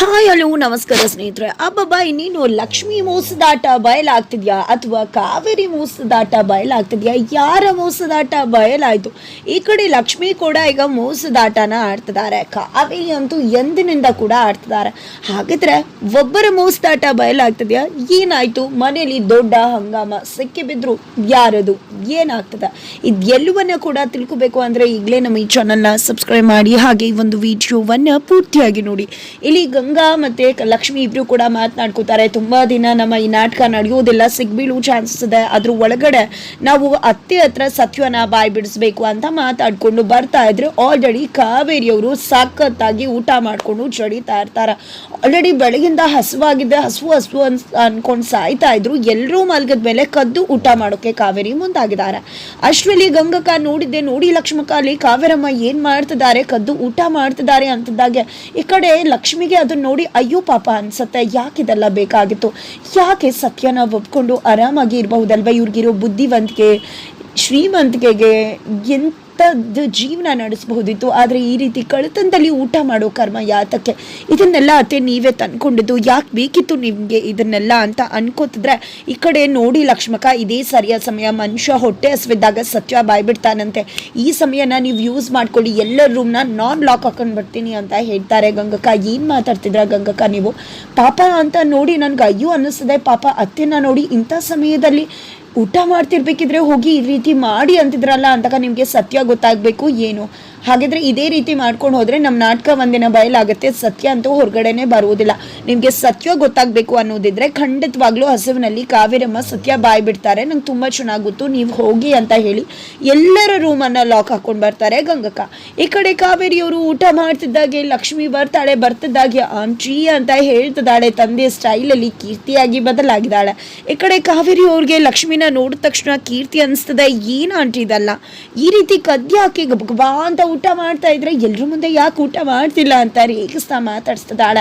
Hi hello ನಮಸ್ಕಾರ ಸ್ನೇಹಿತರೆ. ಅಬ್ಬಬ್ಬ ನೀನು ಲಕ್ಷ್ಮಿ ಮೋಸದಾಟ ಬಯಲಾಗ್ತಿದ್ಯಾ ಅಥವಾ ಕಾವೇರಿ ಮೋಸದಾಟ ಬಯಲಾಗ್ತಿದ್ಯಾ? ಯಾರ ಮೋಸದಾಟ ಬಯಲಾಯಿತು? ಈ ಕಡೆ ಲಕ್ಷ್ಮಿ ಕೂಡ ಈಗ ಮೋಸದಾಟನ ಆಡ್ತಿದ್ದಾರೆ. ಕಾವೇರಿ ಅಂತೂ ಎಂದಿನಿಂದ ಕೂಡ ಆಡ್ತಿದ್ದಾರೆ. ಹಾಗಿದ್ರೆ ಒಬ್ಬರ ಮೋಸದಾಟ ಬಯಲಾಗ್ತಿದ್ಯಾ? ಏನಾಯ್ತು? ಮನೆಯಲ್ಲಿ ದೊಡ್ಡ ಹಂಗಾಮ, ಸಿಕ್ಕಿ ಬಿದ್ರು ಯಾರದು? ಏನಾಗ್ತದೆ? ಇದೆಲ್ಲವನ್ನ ಕೂಡ ತಿಳ್ಕೊಬೇಕು ಅಂದ್ರೆ ಈಗಲೇ ನಮ್ಮ ಈ ಚಾನಲ್ನ ಸಬ್ಸ್ಕ್ರೈಬ್ ಮಾಡಿ. ಹಾಗೆ ಈ ಒಂದು ವಿಡಿಯೋವನ್ನ ಪೂರ್ತಿಯಾಗಿ ನೋಡಿ. ಇಲ್ಲಿ ಗಂಗಾ ಮತ್ತೆ ಲಕ್ಷ್ಮಿ ಇಬ್ರು ಕೂಡ ಮಾತನಾಡ್ಕೋತಾರೆ. ತುಂಬಾ ದಿನ ನಮ್ಮ ಈ ನಾಟಕ ನಡೆಯೋದಿಲ್ಲ ಸಿಗ್ಬೀಳು ಚಾನ್ಸಸ್ ಇದೆ. ಅದ್ರ ಒಳಗಡೆ ನಾವು ಅತ್ತೆ ಹತ್ರ ಸತ್ಯವನ್ನ ಬಾಯಿ ಬಿಡಿಸ್ಬೇಕು ಅಂತ ಮಾತಾಡ್ಕೊಂಡು ಬರ್ತಾ ಇದ್ರೆ. ಆಲ್ರೆಡಿ ಕಾವೇರಿಯವರು ಸಖತ್ತಾಗಿ ಊಟ ಮಾಡ್ಕೊಂಡು ಜಡಿತಾ ಇರ್ತಾರ. ಆಲ್ರೆಡಿ ಬೆಳಗಿಂದ ಹಸುವಾಗಿದ್ದೆ ಹಸು ಹಸು ಅನ್ಸ್, ಅನ್ಕೊಂಡು ಸಾಯ್ತಾ ಇದ್ರು. ಎಲ್ಲರೂ ಮಲ್ಗದ ಮೇಲೆ ಕದ್ದು ಊಟ ಮಾಡೋಕೆ ಕಾವೇರಿ ಮುಂದಾಗಿದ್ದಾರೆ. ಅಷ್ಟರಲ್ಲಿ ಗಂಗಕ್ಕ ನೋಡಿದ್ದೆ. ನೋಡಿ ಲಕ್ಷ್ಮಕ್ಕ ಅಲ್ಲಿ ಕಾವೇರಮ್ಮ ಏನ್ ಮಾಡ್ತಿದ್ದಾರೆ? ಕದ್ದು ಊಟ ಮಾಡ್ತಿದ್ದಾರೆ ಅಂತದಾಗೆ ಈ ಕಡೆ ಲಕ್ಷ್ಮಿಗೆ ಅದನ್ನ ನೋಡಿ ಅಯ್ಯೋ ಪಾಪ ಅನ್ಸತ್ತೆ, ಯಾಕೆ ಇದೆಲ್ಲ ಬೇಕಾಗಿತ್ತು? ಯಾಕೆ ಸತ್ಯನ ಒಪ್ಕೊಂಡು ಆರಾಮಾಗಿ ಇರಬಹುದಲ್ವ ಇವ್ರಿಗಿರೋ ಬುದ್ಧಿವಂತಿಕೆ ಶ್ರೀಮಂತಿಕೆಗೆ ಎಂಥದ್ದು ಜೀವನ ನಡೆಸಬಹುದಿತ್ತು. ಆದರೆ ಈ ರೀತಿ ಕಳತನದಲ್ಲಿ ಊಟ ಮಾಡೋ ಕರ್ಮ ಯಾತಕ್ಕೆ ಇದನ್ನೆಲ್ಲ ಅತ್ತೆ ನೀವೇ ತಂದ್ಕೊಂಡಿದ್ದು. ಯಾಕೆ ಬೇಕಿತ್ತು ನಿಮಗೆ ಇದನ್ನೆಲ್ಲ ಅಂತ ಅನ್ಕೋತಿದ್ರೆ ಈ ಕಡೆ ನೋಡಿ ಲಕ್ಷ್ಮಕ ಇದೇ ಸರಿಯಾದ ಸಮಯ. ಮನುಷ್ಯ ಹೊಟ್ಟೆ ಹಸಿವಿದ್ದಾಗ ಸತ್ಯ ಬಾಯ್ಬಿಡ್ತಾನಂತೆ. ಈ ಸಮಯನ ನೀವು ಯೂಸ್ ಮಾಡ್ಕೊಳ್ಳಿ. ಎಲ್ಲ ರೂಮ್ನ ನಾನ್ ಲಾಕ್ ಹಾಕೊಂಡು ಬರ್ತೀನಿ ಅಂತ ಹೇಳ್ತಾರೆ ಗಂಗಕ್ಕ. ಏನು ಮಾತಾಡ್ತಿದ್ರ ಗಂಗಕ್ಕ ನೀವು? ಪಾಪ ಅಂತ ನೋಡಿ ನನ್ಗೆ ಅಯ್ಯೋ ಅನ್ನಿಸ್ತದೆ ಪಾಪ ಅತ್ತೆನ ನೋಡಿ ಇಂಥ ಸಮಯದಲ್ಲಿ ಊಟ ಮಾಡ್ತಿರ್ಬೇಕಿದ್ರೆ ಹೋಗಿ ಈ ರೀತಿ ಮಾಡಿ ಅಂತಿದ್ರಲ್ಲ ಅಂತಕ ನಿಮಗೆ ಸತ್ಯ ಗೊತ್ತಾಗಬೇಕು ಏನು? ಹಾಗಿದ್ರೆ ಇದೇ ರೀತಿ ಮಾಡ್ಕೊಂಡು ಹೋದ್ರೆ ನಮ್ಮ ನಾಟಕ ಒಂದಿನ ಬಯಲಾಗುತ್ತೆ. ಸತ್ಯ ಅಂತೂ ಹೊರಗಡೆನೆ ಬರುವುದಿಲ್ಲ. ನಿಮಗೆ ಸತ್ಯ ಗೊತ್ತಾಗಬೇಕು ಅನ್ನೋದಿದ್ರೆ ಖಂಡಿತವಾಗ್ಲೂ ಹಸಿವಿನಲ್ಲಿ ಕಾವೇರಮ್ಮ ಸತ್ಯ ಬಾಯಿ ಬಿಡ್ತಾರೆ. ನಂಗೆ ತುಂಬ ಚೆನ್ನಾಗುತ್ತು ಗೊತ್ತು. ನೀವು ಹೋಗಿ ಅಂತ ಹೇಳಿ ಎಲ್ಲರ ರೂಮನ್ನು ಲಾಕ್ ಹಾಕೊಂಡು ಬರ್ತಾರೆ ಗಂಗಕ್ಕ. ಈ ಕಡೆ ಕಾವೇರಿಯವರು ಊಟ ಮಾಡ್ತಿದ್ದಾಗೆ, ಲಕ್ಷ್ಮಿ ಬರ್ತಾಳೆ, ಬರ್ತಿದ್ದಾಗೆ, ಆಂಟಿ ಅಂತ ಹೇಳ್ತಿದ್ದಾಳೆ, ತಂದೆ ಸ್ಟೈಲಲ್ಲಿ ಕೀರ್ತಿಯಾಗಿ ಬದಲಾಗಿದ್ದಾಳೆ. ಈ ಕಡೆ ಕಾವೇರಿ ಅವ್ರಿಗೆ ಲಕ್ಷ್ಮಿನ ನೋಡಿದ ತಕ್ಷಣ ಕೀರ್ತಿ ಅನಿಸ್ತದೆ. ಏನು ಆಂಟಿ ಇದಲ್ಲ? ಈ ರೀತಿ ಕದ್ಯಾಕೆ ಗಬಗಬಾ ಅಂತ ಊಟ ಮಾಡ್ತಾ ಇದ್ರೆ ಎಲ್ರ ಮುಂದೆ ಯಾಕೆ ಊಟ ಮಾಡ್ತಿಲ್ಲ ಅಂತ ರೇಗಿಸ್ತಾ ಮಾತಾಡ್ಸ್ತದಾಳ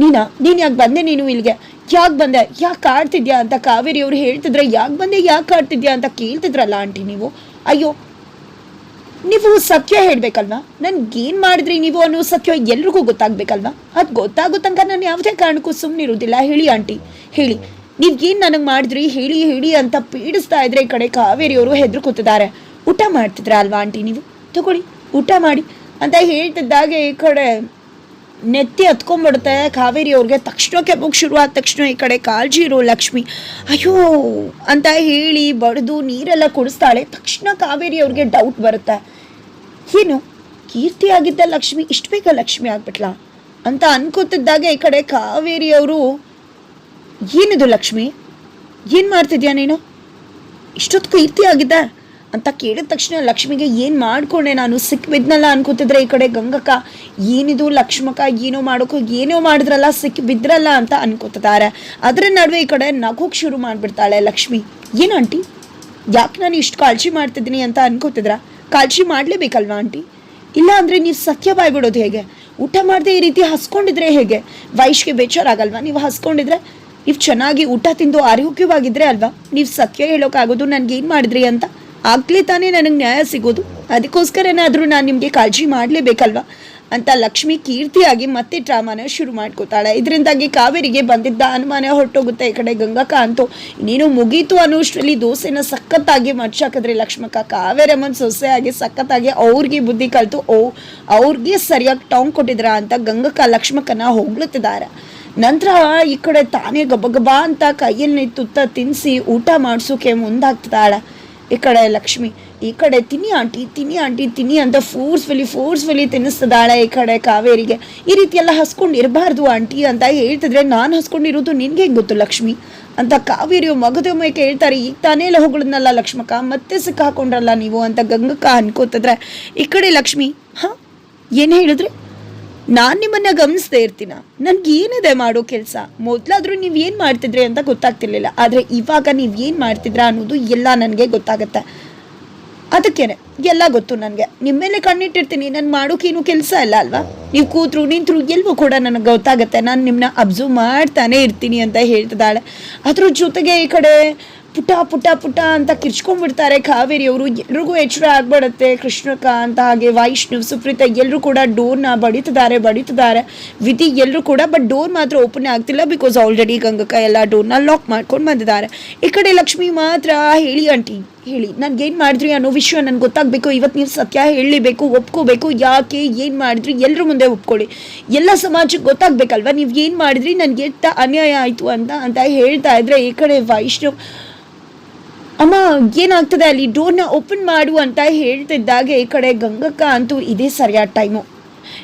ನೀನ, ನೀನು ಯಾಕೆ ಬಂದೆ ನೀನು ಇಲ್ಲಿಗೆ? ಯಾಕೆ ಬಂದೆ? ಯಾಕೆ ಆಡ್ತಿದ್ಯಾ ಅಂತ ಕಾವೇರಿ ಅವರು ಹೇಳ್ತಿದ್ರೆ ಯಾಕೆ ಬಂದೆ, ಯಾಕೆ ಆಡ್ತಿದ್ಯಾ ಅಂತ ಕೇಳ್ತಿದ್ರಲ್ಲ ಆಂಟಿ ನೀವು? ಅಯ್ಯೋ, ನೀವು ಸತ್ಯ ಹೇಳ್ಬೇಕಲ್ವಾ? ನನ್ಗೇನು ಮಾಡಿದ್ರಿ ನೀವು ಅನ್ನೋ ಸತ್ಯ ಎಲ್ರಿಗೂ ಗೊತ್ತಾಗ್ಬೇಕಲ್ವಾ? ಅದು ಗೊತ್ತಾಗೋ ತನಕ ನಾನು ಯಾವುದೇ ಕಾರಣಕ್ಕೂ ಸುಮ್ಮನಿರೋದಿಲ್ಲ ಹೇಳಿ ಆಂಟಿ, ಹೇಳಿ. ನೀವೇನು ನನಗೆ ಮಾಡಿದ್ರಿ? ಹೇಳಿ ಹೇಳಿ ಅಂತ ಪೀಡಿಸ್ತಾ ಇದ್ರೆ ಈ ಕಡೆ ಕಾವೇರಿಯವರು ಹೆದ್ರು ಕೂತಿದ್ದಾರೆ ಊಟ ಮಾಡ್ತಿದ್ರ ಅಲ್ವಾ ಆಂಟಿ ನೀವು? ತಗೊಳ್ಳಿ. ಊಟ ಮಾಡಿ ಅಂತ ಹೇಳ್ತಿದ್ದಾಗೆ ಈ ಕಡೆ ನೆತ್ತಿ ಹತ್ಕೊಂಡ್ಬಿಡುತ್ತೆ. ಕಾವೇರಿ ಅವ್ರಿಗೆ ತಕ್ಷಣಕ್ಕೆ ಶುರು ಆದ ತಕ್ಷಣ ಈ ಕಡೆ ಕಾಳಜಿ ಇರೋ ಲಕ್ಷ್ಮಿ. ಅಯ್ಯೋ ಅಂತ ಹೇಳಿ ಬಡಿದು ನೀರೆಲ್ಲ ಕುಡಿಸ್ತಾಳೆ. ತಕ್ಷಣ ಕಾವೇರಿ ಅವ್ರಿಗೆ ಡೌಟ್ ಬರುತ್ತೆ. ಏನು? ಕೀರ್ತಿ ಆಗಿದ್ದ ಲಕ್ಷ್ಮಿ, ಇಷ್ಟು ಬೇಗ ಲಕ್ಷ್ಮಿ ಆಗ್ಬಿಟ್ಲ? ಅಂತ ಅನ್ಕೋತಿದ್ದಾಗ ಈ ಕಡೆ ಕಾವೇರಿ ಅವರು, ಏನಿದು ಲಕ್ಷ್ಮಿ? ಏನು ಮಾಡ್ತಿದ್ಯಾ ನೀನು? ಇಷ್ಟೊತ್ತು ಕೀರ್ತಿ ಆಗಿದ್ದ? ಅಂತ ಕೇಳಿದ ತಕ್ಷಣ ಲಕ್ಷ್ಮಿಗೆ ಏನು ಮಾಡಿಕೊಂಡೆ ನಾನು? ಸಿಕ್ಕಿಬಿದ್ನಲ್ಲ ಅನ್ಕೋತಿದ್ರೆ ಈ ಕಡೆ ಗಂಗಕ್ಕ, ಏನಿದು ಲಕ್ಷ್ಮಕ್ಕ, ಏನೋ ಮಾಡೋಕ್ಕೋ ಏನೋ ಮಾಡಿದ್ರಲ್ಲ ಸಿಕ್ಕಿ ಬಿದ್ರಲ್ಲ ಅಂತ ಅನ್ಕೋತಿದ್ದಾರೆ. ಅದರ ನಡುವೆ ಈ ಕಡೆ ನಗೋಕ್ ಶುರು ಮಾಡಿಬಿಡ್ತಾಳೆ ಲಕ್ಷ್ಮಿ. ಏನು ಆಂಟಿ? ಯಾಕೆ ನಾನು ಇಷ್ಟು ಕಾಳಜಿ ಮಾಡ್ತಿದ್ದೀನಿ ಅಂತ ಅನ್ಕೋತಿದ್ರ? ಕಾಳಜಿ ಮಾಡಲೇಬೇಕಲ್ವಾ ಆಂಟಿ? ಇಲ್ಲ ಅಂದರೆ ನೀವು ಸತ್ಯ ಬಾಯ್ಬಿಡೋದು ಹೇಗೆ? ಊಟ ಮಾಡದೆ ಈ ರೀತಿ ಹಸ್ಕೊಂಡಿದ್ರೆ ಹೇಗೆ? ವಯಸ್ಸಿಗೆ ಬೇಜಾರಾಗಲ್ವಾ? ನೀವು ಹಸ್ಕೊಂಡಿದ್ರೆ? ನೀವು ಚೆನ್ನಾಗಿ ಊಟ ತಿಂದು ಆರೋಗ್ಯವಾಗಿದ್ರೆ ಅಲ್ವಾ? ನೀವು ಸತ್ಯ ಹೇಳೋಕ್ಕಾಗೋದು ನನಗೇನು ಮಾಡಿದ್ರಿ ಅಂತ? ಆಗ್ಲೇ ತಾನೇ ನನಗೆ ನ್ಯಾಯ ಸಿಗೋದು. ಅದಕ್ಕೋಸ್ಕರನಾದರೂ ನಾನು ನಿಮಗೆ ಕಾಳಜಿ ಮಾಡಲೇಬೇಕಲ್ವಾ? ಅಂತ ಲಕ್ಷ್ಮಿ ಕೀರ್ತಿಯಾಗಿ ಮತ್ತೆ ಡ್ರಾಮಾನ ಶುರು ಮಾಡ್ಕೋತಾಳೆ. ಇದರಿಂದಾಗಿ ಕಾವೇರಿಗೆ ಬಂದಿದ್ದ ಅನುಮಾನ ಹೊರಟೋಗುತ್ತೆ ಈ ಕಡೆ ಗಂಗಕ್ಕ ಅಂತೂ. ಇನ್ನೇನು ಮುಗೀತು ಅನ್ನೋಷ್ಟರಲ್ಲಿ ದೋಸೆನ ಸಖತ್ತಾಗಿ ಮಡ್ಸಾಕಿದ್ರೆ ಲಕ್ಷ್ಮಕ್ಕ ಕಾವೇರಮ್ಮನ ಸೊಸೆಯಾಗಿ ಸಖತ್ತಾಗಿ ಅವ್ರಿಗೆ ಬುದ್ಧಿ ಕಲಿತು, ಓ, ಅವ್ರಿಗೆ ಸರಿಯಾಗಿ ಟಾಂಗ್ ಕೊಟ್ಟಿದ್ರ ಅಂತ ಗಂಗಕ್ಕ ಲಕ್ಷ್ಮಕ್ಕನ ಹೊಗಳುತ್ತಿದ್ದಾರೆ. ನಂತರ ಈ ಕಡೆ ತಾನೇ ಗಬಗಬಾ ಅಂತ ಕೈಯಲ್ಲಿ ತುತ್ತ ತಿನ್ನಿಸಿ ಊಟ ಮಾಡಿಸೋಕೆ ಮುಂದಾಗ್ತಿದ್ದಾಳೆ. ಈ ಕಡೆ ಲಕ್ಷ್ಮಿ, ಈ ಕಡೆ ತಿನ್ನಿ ಆಂಟಿ ತಿನ್ನಿ ಆಂಟಿ ತಿನ್ನಿ ಅಂತ ಫೋರ್ಸ್ಫುಲಿ ಫೋರ್ಸ್ಫುಲಿ ತಿನ್ನಿಸ್ತಿದ್ದಾಳೆ ಈ ಕಡೆ ಕಾವೇರಿಗೆ. ಈ ರೀತಿ ಎಲ್ಲ ಹಸ್ಕೊಂಡು ಆಂಟಿ ಅಂತ ಹೇಳ್ತಿದ್ರೆ ನಾನು ಹಸ್ಕೊಂಡಿರೋದು ನಿನಗೆ ಹೆಂಗ್ ಗೊತ್ತು ಲಕ್ಷ್ಮಿ? ಅಂತ ಕಾವೇರಿಯು ಮಗದೊಮ್ಮೆ ಕೇಳ್ತಾರೆ ಈಗ ತಾನೇ ಲಹುಗಳನ್ನಲ್ಲ ಲಕ್ಷ್ಮಕ್ಕ, ಮತ್ತೆ ಸಿಕ್ಕಾಕೊಂಡ್ರಲ್ಲ ನೀವು? ಅಂತ ಗಂಗಕ್ಕ ಅನ್ಕೋತಿದ್ರೆ, ಈ ಕಡೆ ಲಕ್ಷ್ಮಿ, ಹಾಂ? ಏನು ಹೇಳಿದ್ರಿ? ನಾನು ನಿಮ್ಮನ್ನ ಗಮನಿಸ್ತಾ ಇರ್ತೀನ? ನನ್ಗೆ ಏನಿದೆ ಮಾಡೋ ಕೆಲಸ? ಮೊದಲಾದರೂ ನೀವು ಏನು ಮಾಡ್ತಿದ್ರಿ ಅಂತ ಗೊತ್ತಾಗ್ತಿರ್ಲಿಲ್ಲ. ಆದರೆ ಇವಾಗ ನೀವು ಏನು ಮಾಡ್ತಿದ್ರ ಅನ್ನೋದು ಎಲ್ಲ ನನಗೆ ಗೊತ್ತಾಗುತ್ತೆ. ಅದಕ್ಕೇನೆ, ಎಲ್ಲ ಗೊತ್ತು ನನಗೆ. ನಿಮ್ಮ ಮೇಲೆ ಕಣ್ಣಿಟ್ಟಿರ್ತೀನಿ, ನಾನು ಮಾಡೋಕೇನು ಕೆಲಸ ಇಲ್ಲ ಅಲ್ವಾ? ನೀವು ಕೂತ್ರು, ನಿಂತರು ಎಲ್ಲವೂ ಕೂಡ ನನಗೆ ಗೊತ್ತಾಗುತ್ತೆ. ನಾನು ನಿಮ್ಮನ್ನ ಅಬ್ಸರ್ವ್ ಮಾಡ್ತಾನೆ ಇರ್ತೀನಿ ಅಂತ ಹೇಳ್ತಿದ್ದಾಳೆ. ಅದ್ರ ಜೊತೆಗೆ ಈ ಕಡೆ ಪುಟ ಪುಟ ಪುಟ ಅಂತ ಕಿರ್ಚ್ಕೊಂಡ್ಬಿಡ್ತಾರೆ. ಕಾವೇರಿ ಅವರು ಎಲ್ರಿಗೂ ಎಚ್ಚರ ಆಗ್ಬಿಡುತ್ತೆ. ಕೃಷ್ಣಕಾಂತ ಹಾಗೆ ವೈಷ್ಣವ್, ಸುಪ್ರೀತ ಎಲ್ಲರೂ ಕೂಡ ಡೋರ್ನ ಬಡಿತಿದ್ದಾರೆ ಬಡಿತಿದ್ದಾರೆ. ವಿಧಿ ಎಲ್ಲರೂ ಕೂಡ, ಬಟ್ ಡೋರ್ ಮಾತ್ರ ಓಪನ್ ಆಗ್ತಿಲ್ಲ ಬಿಕಾಸ್ ಆಲ್ರೆಡಿ ಗಂಗಕ್ಕ ಎಲ್ಲ ಡೋರ್ನ ಲಾಕ್ ಮಾಡ್ಕೊಂಡು ಬಂದಿದ್ದಾರೆ. ಈ ಕಡೆ ಲಕ್ಷ್ಮಿ ಮಾತ್ರ ಹೇಳಿ ಆಂಟಿ, ಹೇಳಿ. ಏನು ಮಾಡಿದ್ರಿ ಅನ್ನೋ ವಿಷಯ ನನ್ಗೆ ಗೊತ್ತಾಗಬೇಕು. ಇವತ್ತು ನೀವು ಸತ್ಯ ಹೇಳಲೇಬೇಕು, ಒಪ್ಕೋಬೇಕು. ಯಾಕೆ, ಏನು ಮಾಡಿದ್ರಿ ಎಲ್ಲರೂ ಮುಂದೆ ಒಪ್ಕೊಳ್ಳಿ. ಎಲ್ಲ ಸಮಾಜಕ್ಕೆ ಗೊತ್ತಾಗಬೇಕಲ್ವ? ನೀವು ಏನು ಮಾಡಿದ್ರಿ ನನಗೆ ಅನ್ಯಾಯ ಆಯಿತು ಅಂತ ಅಂತ ಹೇಳ್ತಾ ಇದ್ರೆ ಈ ಕಡೆ ವೈಷ್ಣವ್ ಅಮ್ಮ, ಏನಾಗ್ತದೆ ಅಲ್ಲಿ ಡೋರ್ನ ಓಪನ್ ಮಾಡು ಅಂತ ಹೇಳ್ತಿದ್ದಾಗೆ ಈ ಕಡೆ ಗಂಗಕ್ಕ ಅಂತೂ ಇದೇ ಸರಿಯಾದ ಟೈಮು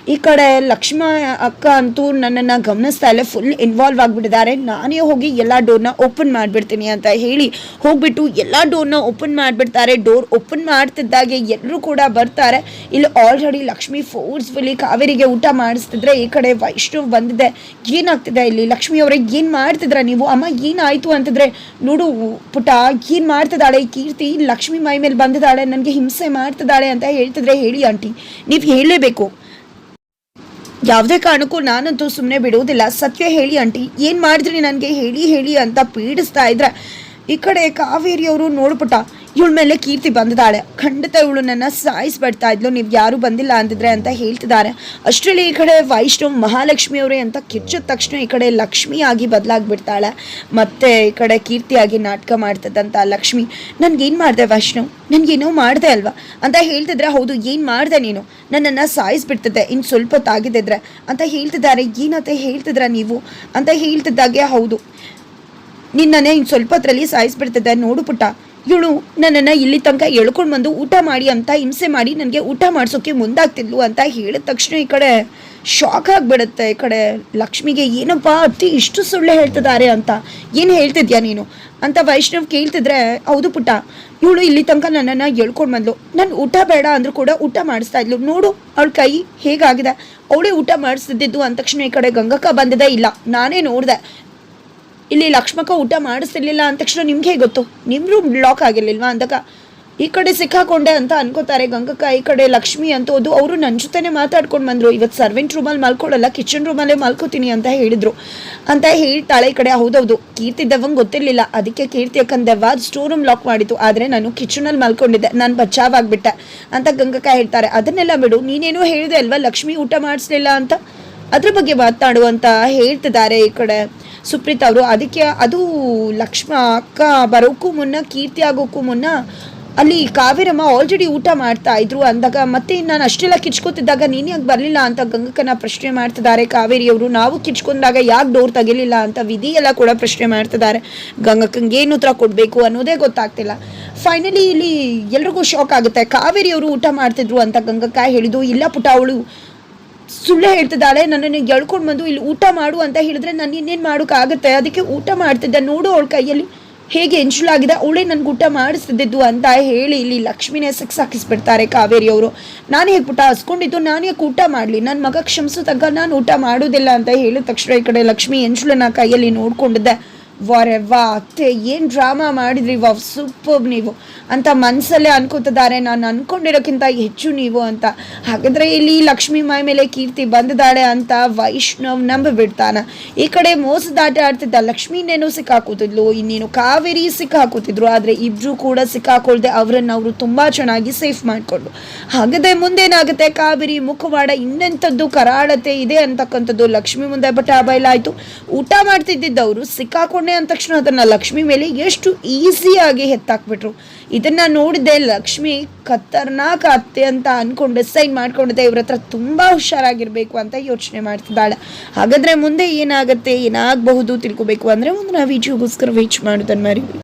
ಈ ಕಡೆ ಲಕ್ಷ್ಮ ಅಕ್ಕ ಅಂತೂ ನನ್ನನ್ನು ಗಮನಿಸ್ತಾ ಇಲ್ಲ. ಫುಲ್ ಇನ್ವಾಲ್ವ್ ಆಗಿಬಿಟ್ಟಿದ್ದಾರೆ. ನಾನೇ ಹೋಗಿ ಎಲ್ಲ ಡೋರ್ನ ಓಪನ್ ಮಾಡಿಬಿಡ್ತೀನಿ ಅಂತ ಹೇಳಿ ಹೋಗ್ಬಿಟ್ಟು ಎಲ್ಲ ಡೋರ್ನ ಓಪನ್ ಮಾಡಿಬಿಡ್ತಾರೆ. ಡೋರ್ ಓಪನ್ ಮಾಡ್ತಿದ್ದಾಗೆ ಎಲ್ಲರೂ ಕೂಡ ಬರ್ತಾರೆ. ಇಲ್ಲಿ ಆಲ್ರೆಡಿ ಲಕ್ಷ್ಮಿ ಫೋರ್ಸ್ಫುಲಿ ಕಾವೇರಿಗೆ ಊಟ ಮಾಡಿಸ್ತಿದ್ರೆ ಈ ಕಡೆ ವೈಷ್ಣವ್ ಬಂದಿದೆ. ಏನಾಗ್ತಿದೆ ಇಲ್ಲಿ? ಲಕ್ಷ್ಮಿ ಅವರೇ, ಏನು ಮಾಡ್ತಿದ್ರ ನೀವು? ಅಮ್ಮ, ಏನಾಯಿತು ಅಂತಿದ್ರೆ, ನೋಡು ಪುಟ ಏನು ಮಾಡ್ತಿದ್ದಾಳೆ? ಕೀರ್ತಿ ಲಕ್ಷ್ಮಿ ಮೈ ಮೇಲೆ ಬಂದಿದ್ದಾಳೆ. ನನಗೆ ಹಿಂಸೆ ಮಾಡ್ತಿದ್ದಾಳೆ ಅಂತ ಹೇಳ್ತಿದ್ರೆ ಹೇಳಿ ಆಂಟಿ. ನೀವು ಹೇಳಲೇಬೇಕು. ಯಾವುದೇ ಕಾರಣಕ್ಕೂ ನಾನಂತೂ ಸುಮ್ಮನೆ ಬಿಡುವುದಿಲ್ಲ. ಸತ್ಯ ಹೇಳಿ ಆಂಟಿ. ಏನು ಮಾಡಿದ್ರಿ ನನಗೆ? ಹೇಳಿ ಹೇಳಿ ಅಂತ ಪೀಡಿಸ್ತಾ ಇದ್ರೆ. ಈ ಕಡೆ ಕಾವೇರಿಯವರು ನೋಡ್ಬಿಟ್ಟ. ಇವಳ ಮೇಲೆ ಕೀರ್ತಿ ಬಂದಿದ್ದಾಳೆ. ಖಂಡಿತ ಇವಳು ನನ್ನ ಸಾಯಿಸ್ಬಿಡ್ತಾ ಇದ್ಲು. ನೀವು ಯಾರು ಬಂದಿಲ್ಲ ಅಂದಿದ್ರೆ ಅಂತ ಹೇಳ್ತಿದ್ದಾರೆ. ಅಷ್ಟರಲ್ಲಿ ಈ ಕಡೆ ವೈಷ್ಣವ್ ಮಹಾಲಕ್ಷ್ಮಿ ಅವರೇ ಅಂತ ಕಿಚ್ಚಿದ ತಕ್ಷಣ ಈ ಕಡೆ ಲಕ್ಷ್ಮಿ ಆಗಿ ಬದಲಾಗ್ಬಿಡ್ತಾಳೆ. ಮತ್ತೆ ಈ ಕಡೆ ಕೀರ್ತಿಯಾಗಿ ನಾಟಕ ಮಾಡ್ತದಂತ ಲಕ್ಷ್ಮಿ. ನನ್ಗೇನು ಮಾಡಿದೆ ವೈಷ್ಣವ್? ನನಗೇನೋ ಮಾಡಿದೆ ಅಲ್ವಾ? ಅಂತ ಹೇಳ್ತಿದ್ರೆ, ಹೌದು, ಏನು ಮಾಡಿದೆ ನೀನು? ನನ್ನನ್ನು ಸಾಯಿಸ್ಬಿಡ್ತದೆ ಇನ್ನು ಸ್ವಲ್ಪ ಹೊತ್ತಾಗಿದ್ದಿದ್ರೆ ಅಂತ ಹೇಳ್ತಿದ್ದಾರೆ. ಏನಂತ ಹೇಳ್ತಿದ್ರ ನೀವು? ಅಂತ ಹೇಳ್ತಿದ್ದಾಗೆ, ಹೌದು. ನಿನ್ನನ್ನೇ ಇನ್ನು ಸ್ವಲ್ಪ ಹೊತ್ತರಲ್ಲಿ ಸಾಯಿಸ್ಬಿಡ್ತಿದ್ದೆ. ನೋಡು ಪುಟ್ಟ. ಇವಳು ನನ್ನನ್ನು ಇಲ್ಲಿ ತನಕ ಎಳ್ಕೊಂಡು ಬಂದು ಊಟ ಮಾಡಿ ಅಂತ ಹಿಂಸೆ ಮಾಡಿ ನನಗೆ ಊಟ ಮಾಡಿಸೋಕೆ ಮುಂದಾಗ್ತಿದ್ಲು ಅಂತ ಹೇಳಿದ ತಕ್ಷಣ ಈ ಕಡೆ ಶಾಕ್ ಆಗಿಬಿಡುತ್ತೆ ಈ ಕಡೆ. ಲಕ್ಷ್ಮಿಗೆ, ಏನಪ್ಪ, ಅತ್ತಿ ಇಷ್ಟು ಸುಳ್ಳು ಹೇಳ್ತಿದ್ದಾರೆ ಅಂತ. ಏನು ಹೇಳ್ತಿದ್ಯಾ ನೀನು? ಅಂತ ವೈಷ್ಣವ್ ಕೇಳ್ತಿದ್ರೆ, ಹೌದು ಪುಟ್ಟ, ಇವಳು ಇಲ್ಲಿ ತನಕ ನನ್ನನ್ನು ಎಳ್ಕೊಂಡು ಬಂದ್ಲು. ನಾನು ಊಟ ಬೇಡ ಅಂದರೂ ಕೂಡ ಊಟ ಮಾಡಿಸ್ತಾ ಇದ್ಲು. ನೋಡು, ಅವಳ ಕೈ ಹೇಗಾಗಿದೆ? ಅವಳೇ ಊಟ ಮಾಡಿಸ್ತಿದ್ದು ಅಂದ ತಕ್ಷಣ ಈ ಕಡೆ ಗಂಗಕ್ಕ ಬಂದಿದೆ ಇಲ್ಲ. ನಾನೇ ನೋಡಿದೆ. ಇಲ್ಲಿ ಲಕ್ಷ್ಮಕ್ಕ ಊಟ ಮಾಡಿಸ್ತಿರ್ಲಿಲ್ಲ ಅಂದ ತಕ್ಷಣ ನಿಮ್ಗೆ ಹೇಗೆ ಗೊತ್ತು? ನಿಮ್ಮ ರೂಮ್ ಬ್ಲಾಕ್ ಆಗಿರ್ಲಿಲ್ವಾ ಅಂದಾಗ? ಈ ಕಡೆ ಸಿಕ್ಕಾಕೊಂಡೆ ಅಂತ ಅನ್ಕೋತಾರೆ ಗಂಗಕ್ಕ, ಈ ಕಡೆ ಲಕ್ಷ್ಮಿ ಅಂತ ಅದು ಅವರು ನನ್ನ ಜೊತೆನೆ ಮಾತಾಡ್ಕೊಂಡು ಬಂದರು. ಇವತ್ತು ಸರ್ವೆಂಟ್ ರೂಮಲ್ಲಿ ಮಲ್ಕೊಳ್ಳಲ್ಲ ಕಿಚನ್ ರೂಮಲ್ಲೇ ಮಲ್ಕೋತೀನಿ ಅಂತ ಹೇಳಿದ್ರು. ಅಂತ ಹೇಳ್ತಾಳೆ ಈ ಕಡೆ. ಹೌದೌದು, ಕೀರ್ತಿ ದೆವ್ವಂಗೆ ಗೊತ್ತಿರಲಿಲ್ಲ. ಅದಕ್ಕೆ ಕೀರ್ತಿ ದೆವ್ವ ಸ್ಟೋರ್ ರೂಮ್ ಲಾಕ್ ಮಾಡಿತ್ತು. ಆದರೆ ನಾನು ಕಿಚನಲ್ಲಿ ಮಲ್ಕೊಂಡಿದ್ದೆ. ನಾನು ಬಚ್ಚಾವಾಗ್ಬಿಟ್ಟೆ ಅಂತ ಗಂಗಕ್ಕ ಹೇಳ್ತಾರೆ. ಅದನ್ನೆಲ್ಲ ಬಿಡು, ನೀನೇನು ಹೇಳಿದೆ ಅಲ್ವಾ ಲಕ್ಷ್ಮಿ ಊಟ ಮಾಡಿಸ್ಲಿಲ್ಲ ಅಂತ? ಅದ್ರ ಬಗ್ಗೆ ಮಾತಾಡು ಅಂತ ಹೇಳ್ತಿದ್ದಾರೆ ಈ ಕಡೆ. ಸುಪ್ರೀತ್ ಅವರು. ಅದಕ್ಕೆ ಅದು ಲಕ್ಷ್ಮ ಅಕ್ಕ ಬರೋಕ್ಕೂ ಮುನ್ನ, ಕೀರ್ತಿ ಆಗೋಕ್ಕೂ ಮುನ್ನ ಅಲ್ಲಿ ಕಾವೇರಮ್ಮ ಆಲ್ರೆಡಿ ಊಟ ಮಾಡ್ತಾ ಇದ್ರು ಅಂದಾಗ, ಮತ್ತೆ ನಾನು ಅಷ್ಟೆಲ್ಲ ಕಿಚ್ಕೋತಿದ್ದಾಗ ನೀನು ಯಾಕೆ ಬರಲಿಲ್ಲ ಅಂತ ಗಂಗಕ್ಕನ ಪ್ರಶ್ನೆ ಮಾಡ್ತಿದ್ದಾರೆ ಕಾವೇರಿಯವರು. ನಾವು ಕಿಚ್ಕೊಂಡಾಗ ಯಾಕೆ ಡೋರ್ ತೆಗಿಲಿಲ್ಲ ಅಂತ ವಿಧಿ ಎಲ್ಲ ಕೂಡ ಪ್ರಶ್ನೆ ಮಾಡ್ತಿದ್ದಾರೆ. ಗಂಗಕ್ಕಂಗೆ ಏನು ಉತ್ತರ ಕೊಡಬೇಕು ಅನ್ನೋದೇ ಗೊತ್ತಾಗ್ತಿಲ್ಲ. ಫೈನಲಿ ಇಲ್ಲಿ ಎಲ್ರಿಗೂ ಶಾಕ್ ಆಗುತ್ತೆ. ಕಾವೇರಿಯವರು ಊಟ ಮಾಡ್ತಿದ್ರು ಅಂತ ಗಂಗಕ್ಕ ಹೇಳಿದ್ದು, ಇಲ್ಲ ಪುಟ ಅವಳು ಸುಳ್ಳು ಹೇಳ್ತಿದ್ದಾಳೆ, ನನ್ನನ್ನು ಎಳ್ಕೊಂಡು ಬಂದು ಇಲ್ಲಿ ಊಟ ಮಾಡು ಅಂತ ಹೇಳಿದ್ರೆ ನಾನು ಇನ್ನೇನು ಮಾಡೋಕ್ಕಾಗುತ್ತೆ? ಅದಕ್ಕೆ ಊಟ ಮಾಡ್ತಿದ್ದೆ ನೋಡು ಅವಳ ಕೈಯಲ್ಲಿ ಹೇಗೆ ಎಂಚುಲಾಗಿದೆ ಅವಳೇ ನನ್ಗೆ ಊಟ ಮಾಡಿಸ್ತಿದ್ದು ಅಂತ ಹೇಳಿ ಇಲ್ಲಿ ಲಕ್ಷ್ಮಿನೇ ಸಿಕ್ಸ್ ಹಾಕಿಸ್ಬಿಡ್ತಾರೆ ಕಾವೇರಿಯವರು ನಾನು ಹೇಗೆ ಪುಟ ಹಸ್ಕೊಂಡಿದ್ದು, ನಾನು ಯಾಕೆ ಊಟ ಮಾಡಲಿ? ನನ್ನ ಮಗ ಕ್ಷಮಿಸೋ ತಗ್ಗ ನಾನು ಊಟ ಮಾಡೋದಿಲ್ಲ ಅಂತ ಹೇಳಿದ ತಕ್ಷಣ ಈ ಕಡೆ ಲಕ್ಷ್ಮಿ ಎಂಜುಳನ್ನ ಕೈಯಲ್ಲಿ ನೋಡ್ಕೊಂಡಿದ್ದೆ. ವಾರೆ, ವಾ, ಅತ್ತೆ, ಏನು ಡ್ರಾಮಾ ಮಾಡಿದ್ರಿ? ವಾ ಸೂಪರ್ ನೀವು. ಅಂತ ಮನಸ್ಸಲ್ಲೇ ಅನ್ಕೋತಿದ್ದಾರೆ ನಾನು ಅನ್ಕೊಂಡಿರೋಕ್ಕಿಂತ ಹೆಚ್ಚು ನೀವು ಅಂತ. ಹಾಗಾದ್ರೆ ಇಲ್ಲಿ ಲಕ್ಷ್ಮಿ ಮೈ ಮೇಲೆ ಕೀರ್ತಿ ಬಂದಿದ್ದಾಳೆ ಅಂತ ವೈಷ್ಣವ್ ನಂಬಿಬಿಡ್ತಾನ. ಈ ಕಡೆ ಮೋಸದಾಟ ಆಡ್ತಿದ್ದ ಲಕ್ಷ್ಮಿನೇನೋ ಸಿಕ್ಕಾಕೋತಿದ್ಲು. ಇನ್ನೇನು ಕಾವೇರಿ ಸಿಕ್ಕಾಕೋತಿದ್ರು. ಆದರೆ ಇಬ್ರು ಕೂಡ ಸಿಕ್ಕಾಕೊಳ್ದೆ ಅವರನ್ನು ಅವರು ತುಂಬ ಚೆನ್ನಾಗಿ ಸೇಫ್ ಮಾಡಿಕೊಂಡು ಹಾಗಾದ್ರೆ ಮುಂದೇನಾಗುತ್ತೆ? ಕಾವೇರಿ, ಮುಖವಾಡ ಇನ್ನೆಂಥದ್ದು ಕರಾಳತೆ ಇದೆ ಅಂತಕ್ಕಂಥದ್ದು ಲಕ್ಷ್ಮಿ ಮುಂದೆ ಬಟ್ಟ ಬಯಲಾಯಿತು. ಊಟ ಮಾಡ್ತಿದ್ದವರು ಸಿಕ್ಕಾಕೊಂಡೆ ಅಂದ ತಕ್ಷಣ ಅದನ್ನು ಲಕ್ಷ್ಮಿ ಮೇಲೆ ಎಷ್ಟು ಈಸಿಯಾಗಿ ಎತ್ತಾಕ್ಬಿಟ್ರು ಇದನ್ನ ನೋಡಿದೆ ಲಕ್ಷ್ಮಿ ಖತರ್ನಾಕ್ ಅತ್ತೆ ಅಂತ ಅಂದ್ಕೊಂಡು ಡಿಸೈಡ್ ಮಾಡ್ಕೊಂಡಿದ್ದೆ ಇವ್ರ ಹತ್ರ ತುಂಬ ಹುಷಾರಾಗಿರ್ಬೇಕು ಅಂತ ಯೋಚನೆ ಮಾಡ್ತಿದ್ದಾಳೆ. ಹಾಗಾದ್ರೆ ಮುಂದೆ ಏನಾಗುತ್ತೆ, ಏನಾಗಬಹುದು ತಿಳ್ಕೊಬೇಕು ಅಂದರೆ ಮುಂದಿನ ವಿಡಿಯೋಗೋಸ್ಕರ ವೇಚ್ ಮಾಡೋದನ್ನು ಮರಿ